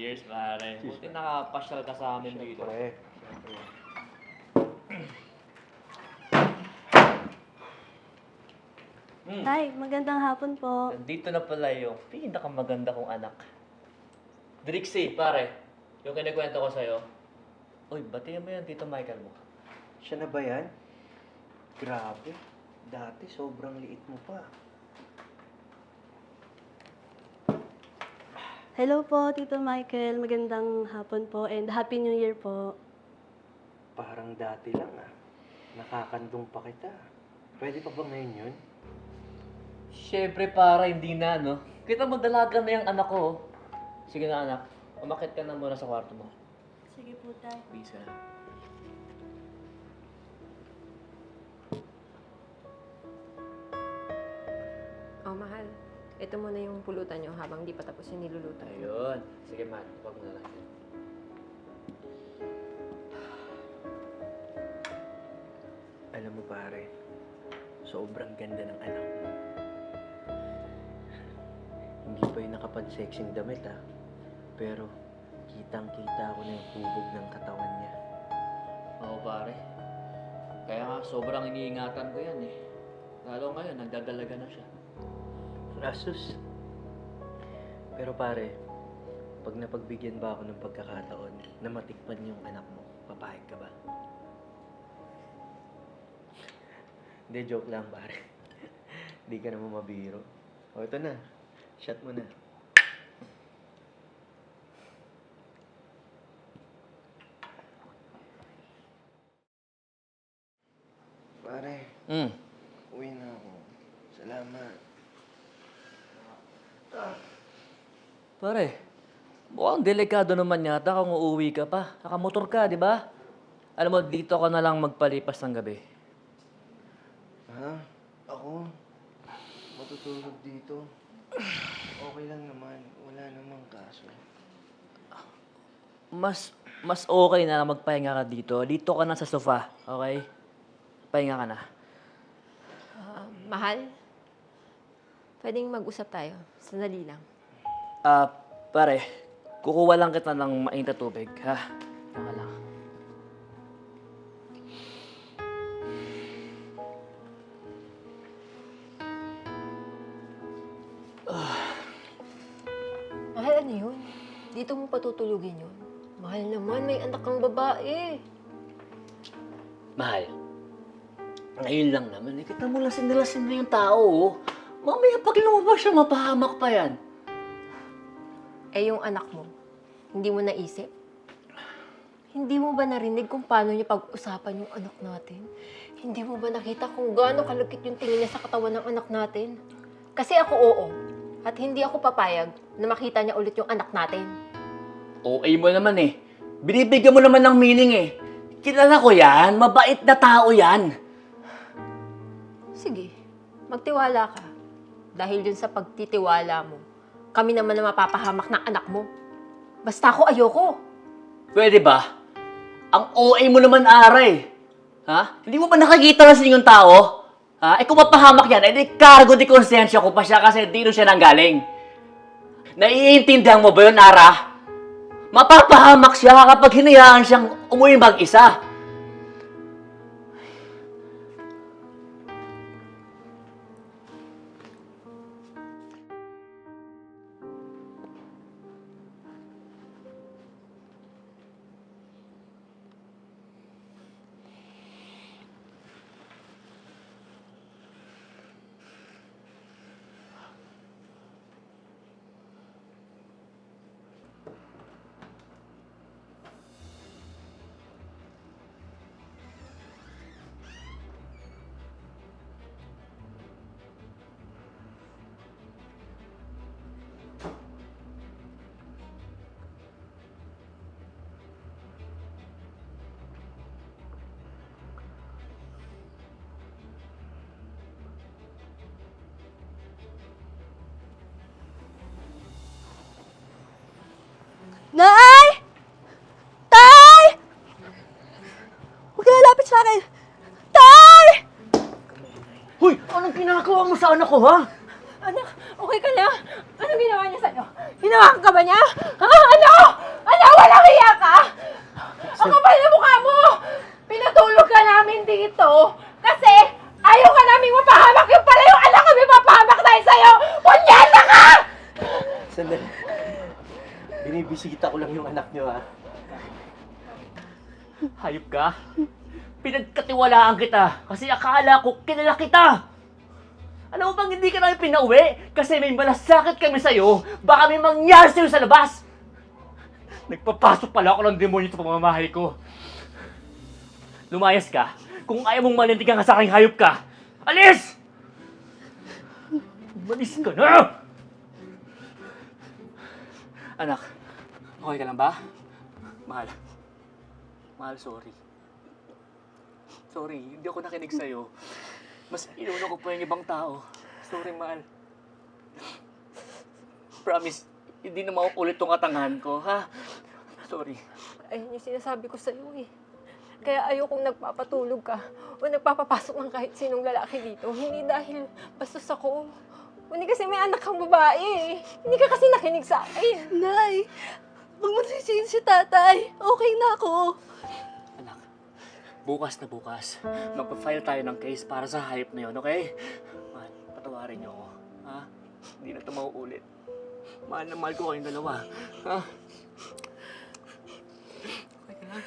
Cheers, pare. Buti nakapasyal ka sa amin dito. Pre. Hmm. Hi, magandang hapon po. Nandito na pala yung pinakamaganda kong anak. Drixie, pare. Yung kinikwento ko sa'yo. Uy, batiin mo yan, Tito Michael mo. Siya na ba yan? Grabe. Dati sobrang liit mo pa. Hello po, Tito Michael. Magandang hapon po and Happy New Year po. Parang dati lang ah. Nakakandong pa kita. Pwede pa ba ngayon yun? Siyempre, para hindi na, no? Kita mo, dalaga na yung anak ko. oh. Sige na, anak. Umakit ka na muna sa kwarto mo. Sige po, tay. Please, Ito muna yung pulutan nyo habang di pa tapos yung niluluto. Ayun. Sige, Matt. Huwag mo na lang. yan. Alam mo pare, sobrang ganda ng anak mo. Hindi pa yung nakapag-sexing damit ah. Pero kitang-kita ko na yung hubog ng katawan niya. Oo, pare. Kaya nga, sobrang iniingatan ko yan, eh. Lalo ngayon, nagdadalaga na siya. Asus. Pero pare, pag napagbigyan ba ako ng pagkakataon na matikpan yung anak mo, papayag ka ba? Hindi, joke lang pare. Hindi ka naman mabiro. O, ito na. Shot mo na. Pare, Hmm. uwi na ako. Salamat. Pare, mukhang delikado naman yata kung uuwi ka pa. Nakamotor ka, di ba? Alam mo, dito ka na lang magpalipas ng gabi. Ha? Ako? Matutulog dito? Okay lang naman. Wala namang kaso. Mas, mas okay na lang magpahinga ka dito. Dito ka na sa sofa, okay? Pahinga ka na. Ah, mahal? Pwedeng mag-usap tayo. Sandali lang. Ah, pare, kukuha lang kita ng mainit na tubig, ha? Ka lang. Mahal, ano yun? Dito mo patutulugin yun. Mahal naman, may anak kang babae. Mahal, ngayon lang naman, eh, kita mo lasing na lasing na yung tao, oh. Mamaya pag lumabas siya, mapahamak pa yan. Eh, yung anak mo, hindi mo naisip? Hindi mo ba narinig kung paano niya pag-usapan yung anak natin? Hindi mo ba nakita kung gaano kalagkit yung tingin niya sa katawan ng anak natin? Kasi ako oo. At hindi ako papayag na makita niya ulit yung anak natin. Okay mo naman eh. Binibigyan mo naman ng meaning eh. Kilala ko yan, mabait na tao yan. Sige, magtiwala ka. Dahil dun sa pagtitiwala mo, kami naman na mapapahamak ng anak mo. Basta ako ayoko. Pwede ba? Ang OA mo naman, Aray. Ha? Hindi mo ba nakakita na yung tao? Ha? Eh kung mapahamak yan, eh di cargo di konsensya ko pa siya kasi dito siya nanggaling. Naiintindihan mo ba yun, Ara? Mapapahamak siya kapag hinayaan siyang umuwi mag-isa. akin. Tay! Hoy! Anong ginagawa mo sa anak ko, ha? Anak, okay ka na? Ano ginawa niya sa'yo? Hinawakan ka ba niya? Ha? Ano? Ano? Walang hiya ka? Ang kapal na mukha mo! Pinatulog ka namin dito kasi ayaw ka namin mapahamak yung pala yung anak kami mapahamak dahil sa'yo! Punyeta ka! Sandali. Binibisita ko lang yung anak niyo, ha? Hayop ka? Pinagkatiwalaan kita kasi akala ko kilala kita! Mo bang hindi ka namin pinauwi? Kasi may malasakit kami sa'yo, baka may mangyari sa'yo sa labas! Nagpapasok pala ako ng demonyo sa pamamahay ko. Lumayas ka. Kung ayaw mong manindigan ka sa aking hayop ka, alis! Umalis ka na! Anak, okay ka lang ba? Mahal. Mahal, sorry. Sorry, hindi ako nakinig sa'yo. Mas inuuna ko pa yung ibang tao. Sorry, mahal. Promise, hindi na mauulit tong katangahan ko, ha? Sorry. Ayun yung sinasabi ko sa'yo eh. Kaya ayokong nagpapatulog ka o nagpapapasok ng kahit sinong lalaki dito. Hindi dahil bastos ako. Hindi kasi may anak kang babae eh. Hindi ka kasi nakinig sa akin. Nay, huwag mo sisihin si tatay. Okay na ako. Bukas na bukas, magpa-file tayo ng case para sa hype na yun, okay? Mahal, patawarin niyo ako. Ha? Hindi na ito mauulit. Mahal na mahal ko kayong dalawa. Ha? Okay ka lang?